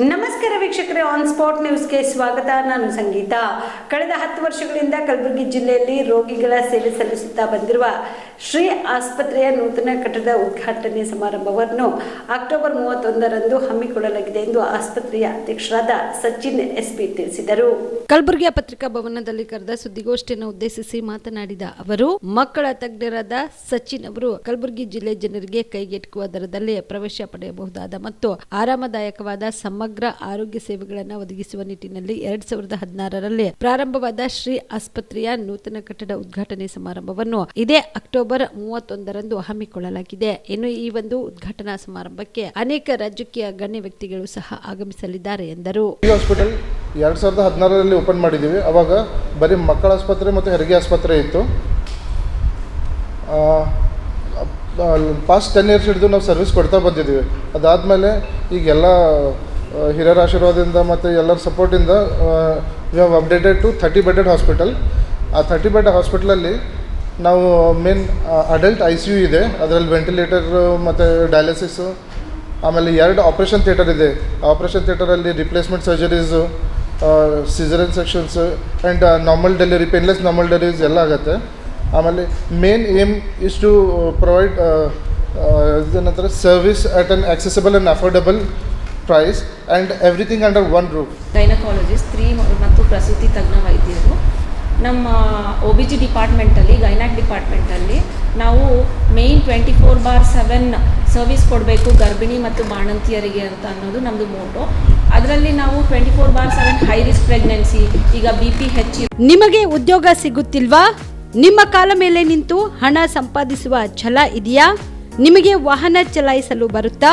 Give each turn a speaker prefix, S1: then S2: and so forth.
S1: ನಮಸ್ಕಾರ ವೀಕ್ಷಕರೇ on spot ನ್ಯೂಸ್ಗೆ ಸ್ವಾಗತ. ನಾನು ಸಂಗೀತ. ಕಳೆದ ಹತ್ತು ವರ್ಷಗಳಿಂದ ಕಲಬುರಗಿ ಜಿಲ್ಲೆಯಲ್ಲಿ ರೋಗಿಗಳ ಸೇವೆ ಸಲ್ಲಿಸುತ್ತಾ ಬಂದಿರುವ ಶ್ರೀ ಆಸ್ಪತ್ರೆಯ ನೂತನ ಕಟ್ಟಡದ ಉದ್ಘಾಟನೆ ಸಮಾರಂಭವನ್ನು ಅಕ್ಟೋಬರ್ ಮೂವತ್ತೊಂದರಂದು ಹಮ್ಮಿಕೊಳ್ಳಲಾಗಿದೆ ಎಂದು ಆಸ್ಪತ್ರೆಯ ಅಧ್ಯಕ್ಷರಾದ ಸಚಿನ್ ಎಸ್ಪಿ ತಿಳಿಸಿದರು. ಕಲಬುರಗಿಯ ಪತ್ರಿಕಾ ಭವನದಲ್ಲಿ ಕರೆದ ಸುದ್ದಿಗೋಷ್ಠಿಯನ್ನು ಉದ್ದೇಶಿಸಿ ಮಾತನಾಡಿದ ಅವರು, ಮಕ್ಕಳ ತಜ್ಞರಾದ ಸಚಿನ್ ಅವರು ಕಲಬುರಗಿ ಜಿಲ್ಲೆ ಜನರಿಗೆ ಕೈಗೆಟುಕುವ ದರದಲ್ಲಿ ಪ್ರವೇಶ ಪಡೆಯಬಹುದಾದ ಮತ್ತು ಆರಾಮದಾಯಕವಾದ ಸಮಗ್ರ ಆರೋಗ್ಯ ಸೇವೆಗಳನ್ನು ಒದಗಿಸುವ ನಿಟ್ಟಿನಲ್ಲಿ ಎರಡ್ ಸಾವಿರದ ಹದಿನಾರರಲ್ಲಿ ಪ್ರಾರಂಭವಾದ ಶ್ರೀ ಆಸ್ಪತ್ರೆಯ ನೂತನ ಕಟ್ಟಡ ಉದ್ಘಾಟನೆ ಸಮಾರಂಭವನ್ನು ಇದೇ ಅಕ್ಟೋಬರ್ ಮೂವತ್ತೊಂದರಂದು ಹಮ್ಮಿಕೊಳ್ಳಲಾಗಿದೆ. ಇನ್ನು ಈ ಒಂದು ಉದ್ಘಾಟನಾ ಸಮಾರಂಭಕ್ಕೆ ಅನೇಕ ರಾಜಕೀಯ ಗಣ್ಯ ವ್ಯಕ್ತಿಗಳು ಸಹ ಆಗಮಿಸಲಿದ್ದಾರೆ ಎಂದರು.
S2: ಹಾಸ್ಪಿಟಲ್ ಎರಡ್ ಸಾವಿರದ ಹದಿನಾರರಲ್ಲಿ ಓಪನ್ ಮಾಡಿದ್ದೀವಿ. ಅವಾಗ ಬರೀ ಮಕ್ಕಳ ಆಸ್ಪತ್ರೆ ಮತ್ತು ಹೆರಿಗೆ ಆಸ್ಪತ್ರೆ ಇತ್ತು. ಪಾಸ್ಟ್ ಟೆನ್ ಇಯರ್ಸ್ ಹಿಡಿದು ನಾವು ಸರ್ವಿಸ್ ಕೊಡ್ತಾ ಬಂದಿದ್ದೀವಿ. ಅದಾದಮೇಲೆ ಈಗೆಲ್ಲ ಹಿರಿಯರ ಆಶೀರ್ವಾದದಿಂದ ಮತ್ತು ಎಲ್ಲರ ಸಪೋರ್ಟಿಂದ we have updated to thirty bedded hospital ಆ ಥರ್ಟಿ ಬೆಡ್ ಹಾಸ್ಪಿಟಲಲ್ಲಿ ನಾವು main adult I C U ಇದೆ. ಅದರಲ್ಲಿ ವೆಂಟಿಲೇಟರು ಮತ್ತು ಡಯಾಲಿಸಿಸು ಆಮೇಲೆ ಎರಡು ಆಪ್ರೇಷನ್ ಥಿಯೇಟರ್ ಇದೆ. Operation ಥಿಯೇಟರಲ್ಲಿ replacement surgeries caesarean sections and normal delivery painless normal deliveries ಎಲ್ಲ ಆಗುತ್ತೆ. ಆಮೇಲೆ main aim is to provide ಇದೇನಂತಾರೆ service at an accessible and affordable price and everything under one roof
S3: gynaecologist ಸ್ತ್ರೀ ಮತ್ತು ಪ್ರಸೂತಿ ತಜ್ಞ ವೈದ್ಯರು. ನಮ್ಮ O B G ಡಿಪಾರ್ಟ್ಮೆಂಟಲ್ಲಿ gynaec ಡಿಪಾರ್ಟ್ಮೆಂಟಲ್ಲಿ ನಾವು main twenty four bar seven service ಕೊಡಬೇಕು ಗರ್ಭಿಣಿ ಮತ್ತು ಬಾಣಂತಿಯರಿಗೆ ಅಂತ ಅನ್ನೋದು ನಮ್ಮದು ಮೋಟೋ ಅದರಲ್ಲಿ ನಾವು twenty four bar seven high risk pregnancy ಈಗ ಬಿ ಪಿ ಹೆಚ್ಚಿ
S1: ನಿಮಗೆ ಉದ್ಯೋಗ ಸಿಗುತ್ತಿಲ್ವಾ? ನಿಮ್ಮ ಕಾಲ ಮೇಲೆ ನಿಂತು ಹಣ ಸಂಪಾದಿಸುವ ಛಲ ಇದೆಯಾ? ನಿಮಗೆ ವಾಹನ ಚಲಾಯಿಸಲು ಬರುತ್ತಾ?